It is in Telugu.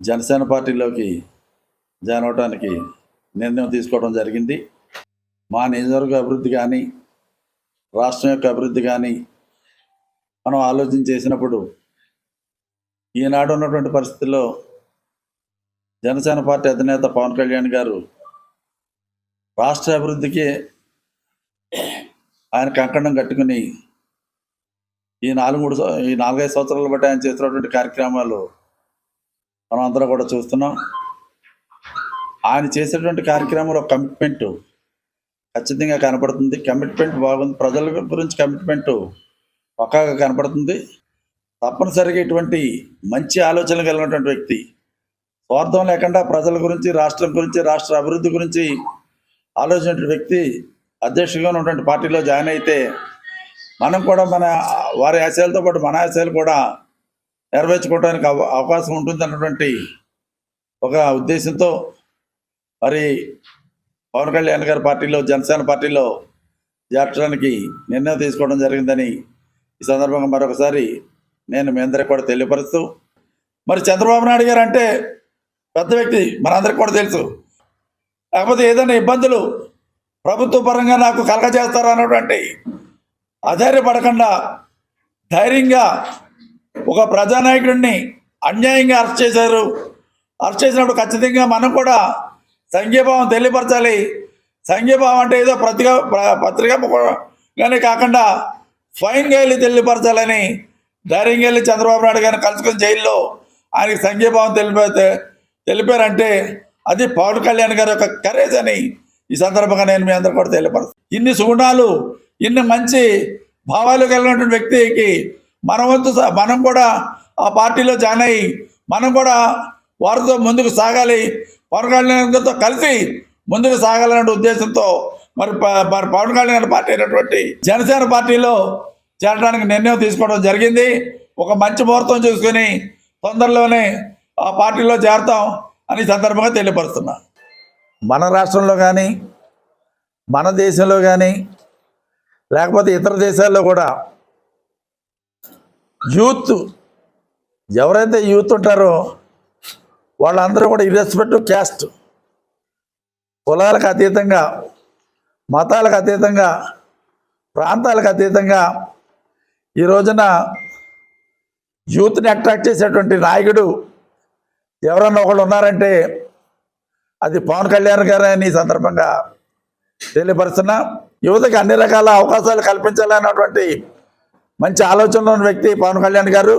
జనసేన పార్టీలోకి జాయిన్ అవడానికి నిర్ణయం తీసుకోవడం జరిగింది. మా నియోజకవర్గ అభివృద్ధి కానీ రాష్ట్రం యొక్క అభివృద్ధి కానీ మనం ఆలోచన చేసినప్పుడు ఈనాడు ఉన్నటువంటి పరిస్థితుల్లో జనసేన పార్టీ అధినేత పవన్ కళ్యాణ్ గారు రాష్ట్ర అభివృద్ధికి ఆయన కంకణం కట్టుకుని ఈ నాలుగు మూడు ఈ నాలుగైదు సంవత్సరాలు బట్టి ఆయన చేస్తున్నటువంటి కార్యక్రమాలు మనం అందరం కూడా చూస్తున్నాం. ఆయన చేసేటువంటి కార్యక్రమంలో కమిట్మెంట్ ఖచ్చితంగా కనపడుతుంది. కమిట్మెంట్ బాగుంది. ప్రజల గురించి కమిట్మెంట్ పక్కాగా కనపడుతుంది. తప్పనిసరిగా ఇటువంటి మంచి ఆలోచనలు కలిగినటువంటి వ్యక్తి. స్వార్థం లేకుండా ప్రజల గురించి రాష్ట్రం గురించి రాష్ట్ర అభివృద్ధి గురించి ఆలోచించిన వ్యక్తి అధ్యక్షుడిగా ఉన్నటువంటి పార్టీలో జాయిన్ అయితే మనం కూడా మన వారి ఆశయాలతో పాటు మన ఆశయాలు కూడా నెరవేర్చుకోవడానికి అవకాశం ఉంటుంది అన్నటువంటి ఒక ఉద్దేశంతో మరి పవన్ కళ్యాణ్ గారి పార్టీలో జనసేన పార్టీలో చేర్చడానికి నిర్ణయం తీసుకోవడం జరిగిందని ఈ సందర్భంగా మరొకసారి నేను మీ అందరికి కూడా తెలియపరుస్తూ మరి చంద్రబాబు నాయుడు గారు అంటే పెద్ద వ్యక్తి మనందరికి కూడా తెలుసు. కాకపోతే ఏదైనా ఇబ్బందులు ప్రభుత్వ పరంగా నాకు కలగజేస్తారు అన్నటువంటి అధైర్యపడకుండా ధైర్యంగా ఒక ప్రజానాయకుడిని అన్యాయంగా అరెస్ట్ చేశారు. అరెస్ట్ చేసినప్పుడు ఖచ్చితంగా మనం కూడా సంఘీభావం తెలియపరచాలి. సంఘీభావం అంటే ఏదో పత్రిక ప్ర- పత్రిక కానీ కాకుండా స్వయంగా వెళ్ళి తెలియపరచాలని ధైర్యంగా వెళ్ళి చంద్రబాబు నాయుడు గారిని కలుసుకుని జైల్లో ఆయనకి సంఘీభావం తెలిపితే తెలిపారంటే అది పవన్ కళ్యాణ్ గారి యొక్క కరేజ్ అని ఈ సందర్భంగా నేను మీ అందరు కూడా తెలియపరుస్తాను ఇన్ని సుగుణాలు ఇన్ని మంచి భావాలు కలిగినటువంటి వ్యక్తికి మన వంతు స- మనం కూడా ఆ పార్టీలో జాయిన్ అయ్యి మనం కూడా వారితో ముందుకు సాగాలి. పవన్ కళ్యాణ్తో కలిసి ముందుకు సాగాలనే ఉద్దేశంతో మరి ప- మరి పవన్ కళ్యాణ్ పార్టీ అయినటువంటి జనసేన పార్టీలో చేరడానికి నిర్ణయం తీసుకోవడం జరిగింది. ఒక మంచి ముహూర్తం చూసుకొని తొందరలోనే ఆ పార్టీలో చేరతాం అని సందర్భంగా తెలియపరుస్తున్నా. మన రాష్ట్రంలో కానీ మన దేశంలో కానీ లేకపోతే ఇతర దేశాల్లో కూడా యూత్. ఎవరైతే యూత్ ఉంటారో వాళ్ళందరూ కూడా ఇర్రెస్పెక్ట్ క్యాస్ట్ కులాలకు అతీతంగా మతాలకు అతీతంగా ప్రాంతాలకు అతీతంగా ఈ రోజున యూత్ని అట్రాక్ట్ చేసేటువంటి నాయకుడు ఎవరన్నా ఒకళ్ళు ఉన్నారంటే అది పవన్ కళ్యాణ్ గారు అని సందర్భంగా తెలియపరుస్తున్నా. యువతకి అన్ని రకాల అవకాశాలు కల్పించాలన్నటువంటి మంచి ఆలోచనలో ఉన్న వ్యక్తి పవన్ కళ్యాణ్ గారు.